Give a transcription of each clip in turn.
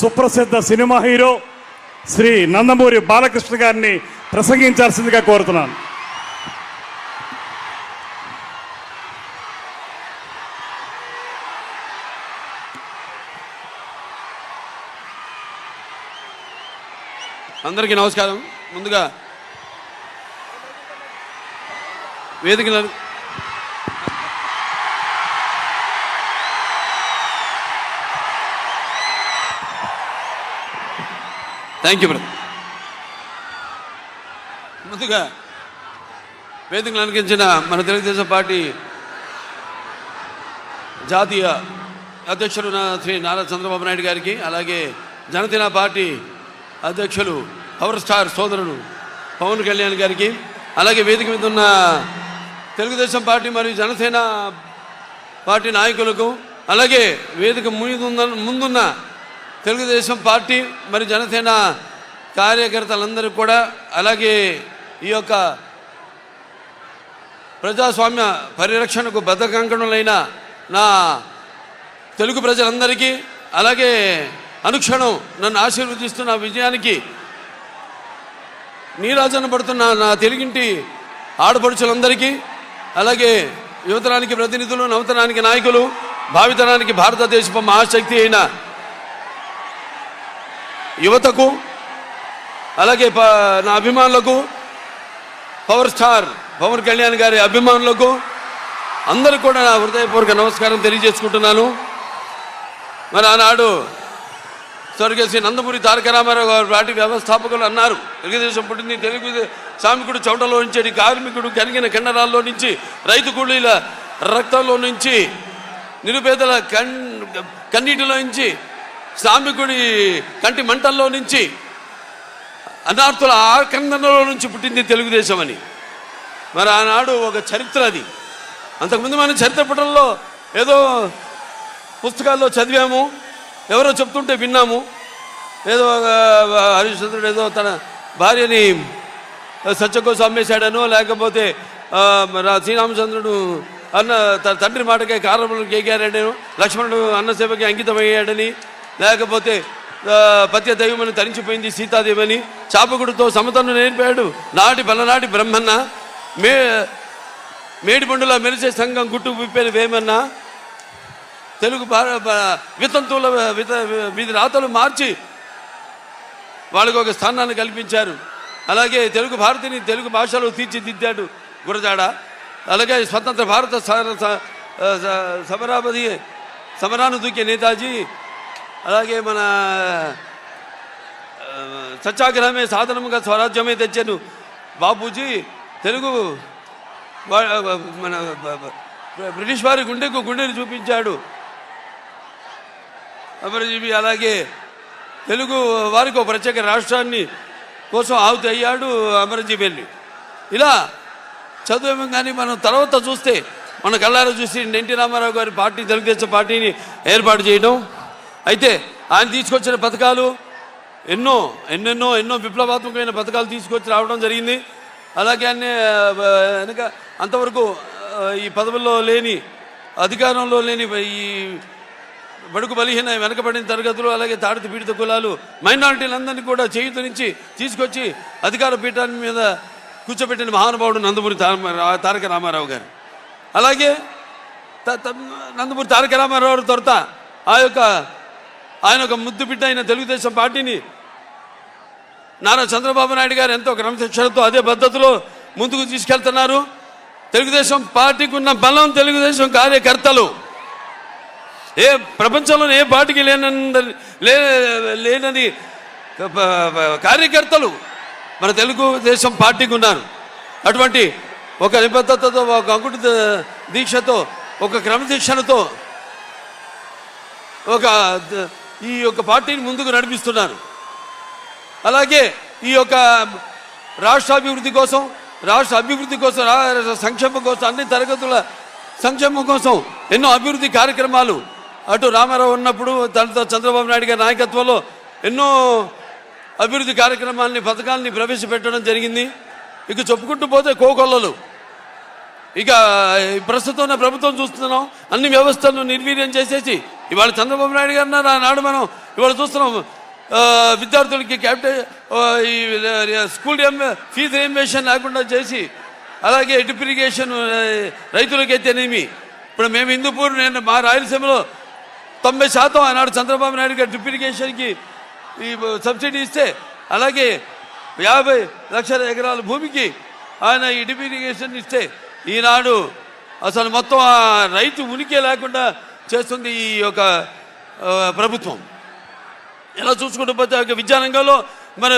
సుప్రసిద్ధ cinema hero Shri Nandamuri Balakrishna గారిని ప్రసంగించాల్సిందిగా కోరుతున్నాను. అందరికీ నమస్కారం. ముందుగా వేదికలను థ్యాంక్ యూ బ్రదర్ ముందుగా వేదికలు అనిపించిన మన తెలుగుదేశం పార్టీ జాతీయ అధ్యక్షుడు శ్రీ నారా చంద్రబాబు నాయుడు గారికి అలాగే జనసేన పార్టీ అధ్యక్షులు పవర్ స్టార్ సోదరుడు పవన్ కళ్యాణ్ గారికి అలాగే వేదిక మీద ఉన్న తెలుగుదేశం పార్టీ మరియు జనసేన పార్టీ నాయకులకు అలాగే వేదిక ముందున్న ముందున్న తెలుగుదేశం పార్టీ మరి జనసేన కార్యకర్తలందరూ కూడా అలాగే ఈ యొక్క ప్రజాస్వామ్య పరిరక్షణకు బద్ధకంకణులైన నా తెలుగు ప్రజలందరికీ అలాగే అనుక్షణం నన్ను ఆశీర్వదిస్తున్న విజయానికి నీరాజన పడుతున్న నా తెలుగింటి ఆడపడుచులందరికీ అలాగే యువతరానికి ప్రతినిధులు నవతనానికి నాయకులు భావితరానికి భారతదేశపు మహాశక్తి అయిన యువతకు అలాగే ప- నా అభిమానులకు పవర్ స్టార్ పవన్ కళ్యాణ్ గారి అభిమానులకు అందరూ కూడా నా హృదయపూర్వక నమస్కారం తెలియజేసుకుంటున్నాను. మరి ఆనాడు స్వర్గశ్రీ నందమూరి తారక రామారావు గారు వాటి వ్యవస్థాపకులు అన్నారు. తెలుగుదేశం పుట్టింది తెలుగు సామికుడు చౌటలో నుంచి కార్మికుడు కనిగిన కండరాల్లో నుంచి రైతు కూలీల రక్తంలో నుంచి నిరుపేదల కన్ కన్నీటిలో నుంచి శ్రామికుడి కంటి మంటల్లో నుంచి అనార్థుల ఆకందనలో నుంచి పుట్టింది తెలుగుదేశం అని. మరి ఆనాడు ఒక చరిత్ర అది. అంతకుముందు మనం చరిత్ర పుటల్లో ఏదో పుస్తకాల్లో చదివాము ఎవరో చెప్తుంటే విన్నాము. ఏదో ఒక హరిశ్చంద్రుడు ఏదో తన భార్యని సత్యకోసం అమ్మేశాడనో లేకపోతే శ్రీరామచంద్రుడు అన్న తన తండ్రి మాటకే కారణములు కేకారాడేను లక్ష్మణుడు అన్న సేవకి అంకితమయ్యాడని లేకపోతే పత్య దైవమని తరించిపోయింది సీతాదేవని చాపకుడితో సమతను నేర్పాడు నాటి పలనాటి బ్రహ్మన్న మే మేడిపండులా మెరిసే సంఘం గుట్టు విప్పేన వేమన్నా తెలుగు వితంతువుల విత వీధి రాతలు మార్చి వాళ్ళకు ఒక స్థానాన్ని కల్పించారు. అలాగే తెలుగు భారతిని తెలుగు భాషలో తీర్చిదిద్దాడు గురజాడ. అలాగే స్వతంత్ర భారత స- సమరాపతి సమరాను దూకే నేతాజీ అలాగే మన సత్యాగ్రహమే సాధనముగా స్వరాజ్యమే తెచ్చాను బాపూజీ. తెలుగు మన బ్రిటిష్ వారి గుండెకు గుండెని చూపించాడు. అమరజీవి అలాగే తెలుగు వారికి ఒక ప్రత్యేక రాష్ట్రాన్ని కోసం ఆవుతి అయ్యాడు అమరజీవి వెళ్ళి. ఇలా చదువు కానీ మనం తర్వాత చూస్తే మన కళ్ళారా చూసి ఎన్టీ రామారావు గారి పార్టీ తెలుగుదేశం పార్టీని ఏర్పాటు చేయడం అయితే ఆయన తీసుకొచ్చిన పథకాలు ఎన్నో ఎన్నెన్నో ఎన్నో విప్లవాత్మకమైన పథకాలు తీసుకొచ్చి రావడం జరిగింది. అలాగే అన్ని వెనక అంతవరకు ఈ పదవుల్లో లేని అధికారంలో లేని ఈ బడుగు బలిహీన వెనకబడిన తరగతులు అలాగే తాడిత పీడిత కులాలు మైనారిటీలందరినీ కూడా చేయుతనించి తీసుకొచ్చి అధికార పీఠాన్ని మీద కూర్చోబెట్టిన మహానుభావుడు నందమూరి తారక రామారావు గారు. అలాగే నందమూరి తారక రామారావు తొరత ఆ యొక్క ఆయన ఒక ముద్దు బిడ్డ అయిన తెలుగుదేశం పార్టీని నారా చంద్రబాబు నాయుడు గారు ఎంతో క్రమశిక్షణతో అదే పద్ధతిలో ముందుకు తీసుకెళ్తున్నారు. తెలుగుదేశం పార్టీకి ఉన్న బలం తెలుగుదేశం కార్యకర్తలు. ఏ ప్రపంచంలోనే ఏ పార్టీకి లేనందని లే లేనని కార్యకర్తలు మన తెలుగుదేశం పార్టీకి ఉన్నారు. అటువంటి ఒక నిబద్ధతతో ఒక అంకుటి దీక్షతో ఒక క్రమశిక్షణతో ఒక ఈ యొక్క పార్టీని ముందుకు నడిపిస్తున్నారు. అలాగే ఈ యొక్క రాష్ట్ర అభివృద్ధి కోసం రాష్ట్ర అభివృద్ధి కోసం సంక్షేమం కోసం అన్ని తరగతుల సంక్షేమం కోసం ఎన్నో అభివృద్ధి కార్యక్రమాలు అటు రామారావు ఉన్నప్పుడు తనతో చంద్రబాబు నాయుడు గారి నాయకత్వంలో ఎన్నో అభివృద్ధి కార్యక్రమాలని పథకాలని ప్రవేశపెట్టడం జరిగింది. ఇక చెప్పుకుంటూ పోతే కోకొల్లలు. ఇక ప్రస్తుతం ఉన్న ప్రభుత్వం చూస్తున్నాం. అన్ని వ్యవస్థలను నిర్వీర్యం చేసేసి ఇవాళ చంద్రబాబు నాయుడు గారు అన్నారు ఆనాడు మనం ఇవాళ చూస్తున్నాం విద్యార్థులకి క్యాపిటల్ ఈ స్కూల్ ఫీజు రియంబేషన్ లేకుండా చేసి అలాగే డ్రిప్ ఇరిగేషన్ రైతులకైతేనేమి. ఇప్పుడు మేము హిందూపూర్ నేను మా రాయలసీమలో తొంభై శాతం ఆనాడు చంద్రబాబు నాయుడు గారు డ్రిప్ ఇరిగేషన్కి ఈ సబ్సిడీ ఇస్తే అలాగే యాభై లక్షల ఎకరాల భూమికి ఆయన ఈ డ్రిప్ ఇరిగేషన్ ఇస్తే ఈనాడు అసలు మొత్తం ఆ రైతు ఉనికి లేకుండా చేస్తుంది ఈ యొక్క ప్రభుత్వం. ఇలా చూసుకుంటూ పోతే ఒక విద్యారంగంలో మన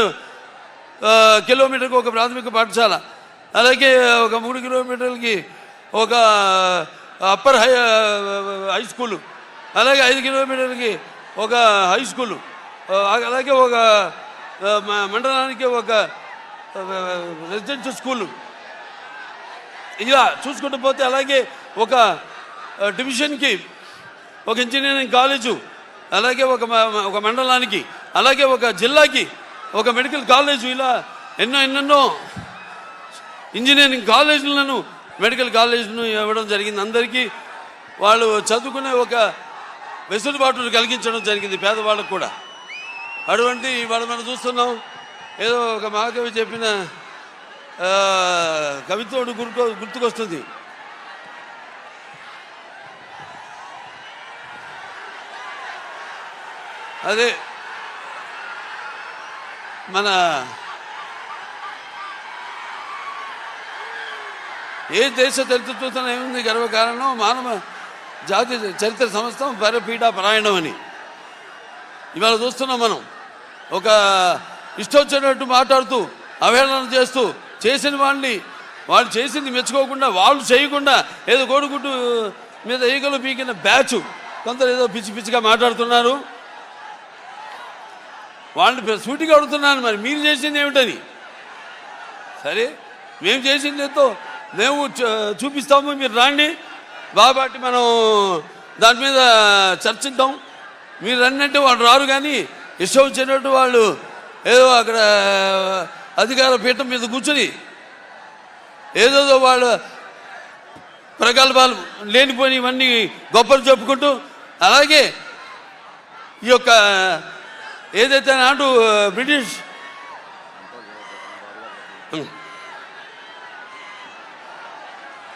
కిలోమీటర్కి ఒక ప్రాథమిక పాఠశాల అలాగే ఒక మూడు కిలోమీటర్లకి ఒక అప్పర్ హై హై స్కూలు అలాగే ఐదు కిలోమీటర్లకి ఒక హై స్కూలు అలాగే ఒక మండలానికి ఒక రెసిడెన్షియల్ స్కూలు. ఇలా చూసుకుంటూ పోతే అలాగే ఒక డివిజన్కి ఒక ఇంజనీరింగ్ కాలేజు అలాగే ఒక మ- ఒక మండలానికి అలాగే ఒక జిల్లాకి ఒక మెడికల్ కాలేజు ఇలా ఎన్నో ఎన్నెన్నో ఇంజనీరింగ్ కాలేజీలను మెడికల్ కాలేజీలను ఇవ్వడం జరిగింది. అందరికీ వాళ్ళు చదువుకునే ఒక వెసులుబాటును కలిగించడం జరిగింది పేదవాళ్ళకు కూడా. అటువంటి ఇవాళ మనం చూస్తున్నాం ఏదో ఒక మహాకవి చెప్పిన ఆ, కవిత్వం గుర్తు గుర్తుకొస్తుంది. అదే మన ఏ దేశ చరిత్ర చూస్తున్నా ఏముంది? గర్వకారణం మానవ జాతి చరిత్ర సంస్థ పరపీఠ పరాయణం అని. ఇవాళ చూస్తున్నాం మనం. ఒక ఇష్టొచ్చినట్టు మాట్లాడుతూ అవహేళన చేస్తూ చేసిన వాళ్ళని వాళ్ళు చేసింది మెచ్చుకోకుండా వాళ్ళు చేయకుండా ఏదో కోడిగుడ్డు మీద ఈగలు పీకిన బ్యాచ్. కొందరు ఏదో పిచ్చి పిచ్చిగా మాట్లాడుతున్నారు. వాళ్ళని సూటిగా అడుగుతున్నాను మరి. మీరు చేసింది ఏమిటని సరే మేము చేసింది ఎంతో మేము చూ- చూపిస్తాము మీరు రాండి. బాబాటి మనం దాని మీద చర్చిద్దాం. మీరు రండి వాళ్ళు రారు కానీ ఇష్టం వచ్చినట్టు వాళ్ళు ఏదో అక్కడ అధికార పీఠం మీద కూర్చుని ఏదేదో వాళ్ళు ప్రగల్భాలు లేనిపోయిన ఇవన్నీ గొప్పలు చెప్పుకుంటూ అలాగే ఈ యొక్క ఏదైతే నాడు బ్రిటిష్.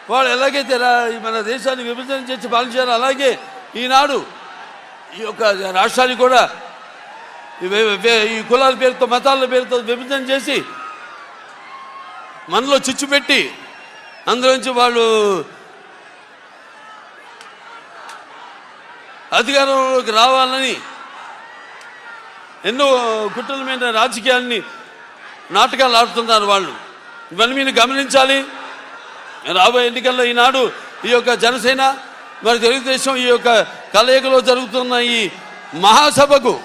వాళ్ళు ఎలాగైతే మన దేశాన్ని విభజన చేసి పాలించారో అలాగే ఈనాడు ఈ యొక్క రాష్ట్రాన్ని కూడా ఈ కులాల పేరుతో మతాల పేరుతో విభజన చేసి మనలో చిచ్చు పెట్టి అందులోంచి వాళ్ళు అధికారంలోకి రావాలని ఎన్నో కుట్రల మీద రాజకీయాల్ని నాటకాలు ఆడుతున్నారు వాళ్ళు. ఇవన్నీ మీరు గమనించాలి. రాబోయే ఎన్నికల్లో ఈనాడు ఈ యొక్క జనసేన మరి తెలుగుదేశం ఈ యొక్క కలయికలో జరుగుతున్న ఈ మహాసభకు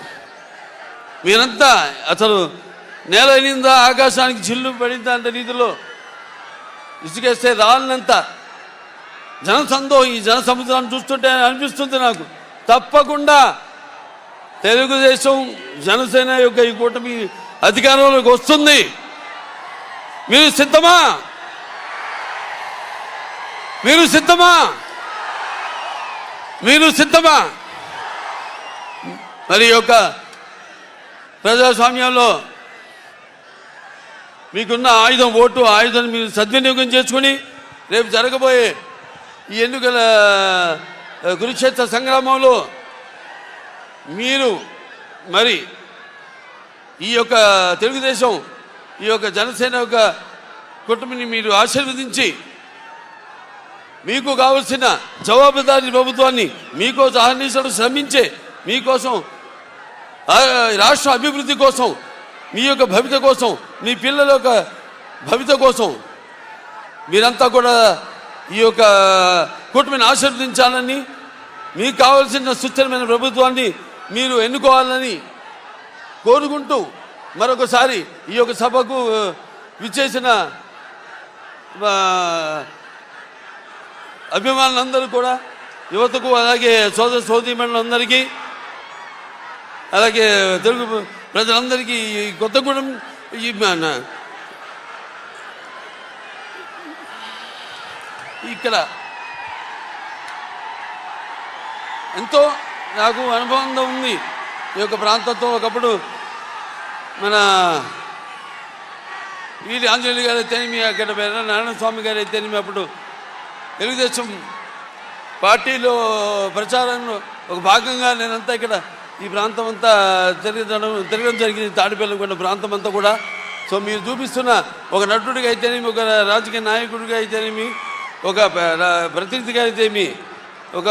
మీరంతా అసలు నేల అయినిందా ఆకాశానికి చిల్లు పడిందా అంటే రీతిలో ఇసుకేస్తే రాలినంత జనసందో ఈ జన సముద్రాన్ని చూస్తుంటే అనిపిస్తుంది నాకు. తప్పకుండా తెలుగుదేశం జనసేన యొక్క ఈ కూటమి అధికారంలోకి వస్తుంది. మీరు సిద్ధమా? మీరు సిద్ధమా? మీరు సిద్ధమా? మరి యొక్క ప్రజాస్వామ్యంలో మీకున్న ఆయుధం ఓటు ఆయుధం మీరు సద్వినియోగం చేసుకుని రేపు జరగబోయే ఈ ఎన్నికల కురుక్షేత్ర సంగ్రామంలో మీరు మరి ఈ యొక్క తెలుగుదేశం ఈ యొక్క జనసేన యొక్క కుటుంబని మీరు ఆశీర్వదించి మీకు కావలసిన జవాబుదారి ప్రభుత్వాన్ని మీకోసం ఆహ్వానించడం శ్రమించే మీకోసం రాష్ట్ర అభివృద్ధి కోసం మీ యొక్క భవిత కోసం మీ పిల్లల యొక్క భవిత కోసం మీరంతా కూడా ఈ యొక్క కూటమిని ఆశీర్వదించాలని మీకు కావలసిన సుస్థిరమైన ప్రభుత్వాన్ని మీరు ఎన్నుకోవాలని కోరుకుంటూ మరొకసారి ఈ యొక్క సభకు విచ్చేసిన అభిమానులందరూ కూడా యువతకు అలాగే సోదర సోదరిమణులందరికీ అలాగే తెలుగు ప్రజలందరికీ ఈ కొత్తగూడెం ఈ ఇక్కడ ఎంతో నాకు అనుబంధం ఉంది. ఈ యొక్క ప్రాంతంతో ఒకప్పుడు మన వీరి ఆంజనేయులు గారు అయితేనేమి అక్కడ నారాయణ స్వామి గారు అయితేనేమి అప్పుడు తెలుగుదేశం పార్టీలో ప్రచారంలో ఒక భాగంగా నేనంతా ఇక్కడ ఈ ప్రాంతం అంతా తిరగడం తిరగడం జరిగింది. తాడిపల్లికొండ ప్రాంతం అంతా కూడా. సో మీరు చూపిస్తున్న ఒక నటుడిగా అయితేనేమి ఒక రాజకీయ నాయకుడిగా అయితేనేమి ఒక ప్రతినిధిగా అయితేమి ఒక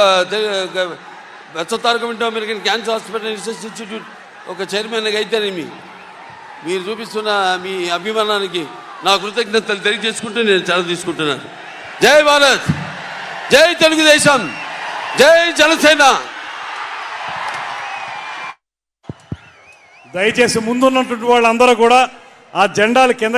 తె- American cancer hospital research institute ఒక చైర్మన్గా అయితేనేమి మీరు చూపిస్తున్న మీ అభిమానానికి నా కృతజ్ఞతలు తెలియజేసుకుంటూ నేను చాలా తీసుకుంటున్నాను. జై భారత్! జై తెలుగుదేశం! జై జనసేన! దయచేసి ముందున్నటువంటి వాళ్ళందరూ కూడా ఆ జెండాలు కింద